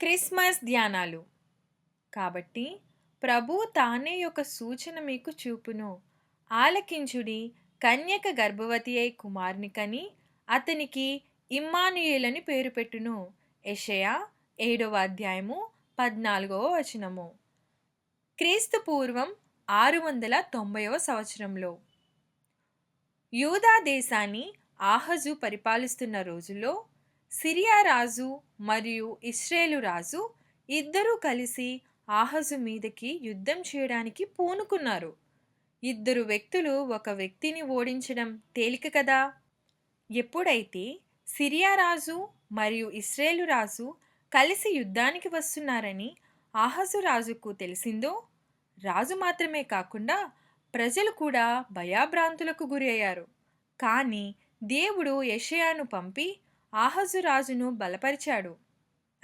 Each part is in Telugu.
క్రిస్మస్ ధ్యానాలు. కాబట్టి ప్రభు తానే యొక్క సూచన మీకు చూపును. ఆలకించుడి కన్యక గర్భవతి అయి కుమారుని కని అతనికి ఇమ్మానుయేలని పేరు పెట్టును. యషయా ఏడవ అధ్యాయము పద్నాలుగవ వచనము. క్రీస్తు పూర్వం ఆరు వందల తొంభైవ సంవత్సరంలో యూదా దేశాన్ని ఆహజు పరిపాలిస్తున్న రోజుల్లో సిరియా రాజు మరియు ఇస్రేలు రాజు ఇద్దరూ కలిసి ఆహజు మీదకి యుద్ధం చేయడానికి పూనుకున్నారు. ఇద్దరు వ్యక్తులు ఒక వ్యక్తిని ఓడించడం తేలిక కదా? ఎప్పుడైతే సిరియా రాజు మరియు ఇస్రేలు రాజు కలిసి యుద్ధానికి వస్తున్నారని ఆహజు రాజుకు తెలిసిందో రాజు మాత్రమే కాకుండా ప్రజలు కూడా భయాభ్రాంతులకు గురి అయ్యారు కానీ దేవుడు యషయాను పంపి ఆహజు రాజును బలపరిచాడు.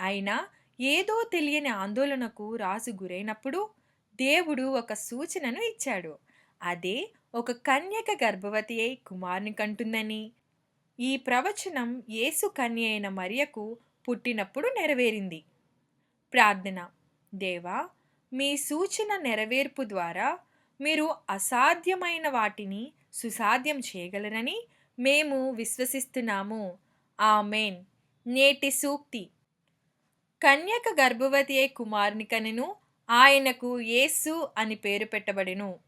అయినా ఏదో తెలియని ఆందోళనకు రాజు గురైనప్పుడు దేవుడు ఒక సూచనను ఇచ్చాడు. అదే ఒక కన్యక గర్భవతి అయి కుమారుని కంటుందని. ఈ ప్రవచనం యేసు కన్య అయిన మరియకు పుట్టినప్పుడు నెరవేరింది. ప్రార్థన. దేవా మీ సూచన నెరవేర్పు ద్వారా మీరు అసాధ్యమైన వాటిని సుసాధ్యం చేయగలరని మేము విశ్వసిస్తున్నాము. ఆమెన్. నేటి సూక్తి. కన్యక గర్భవతి అయి కుమారుని కనెను ఆయనకు యేసు అని పేరు పెట్టబడెను.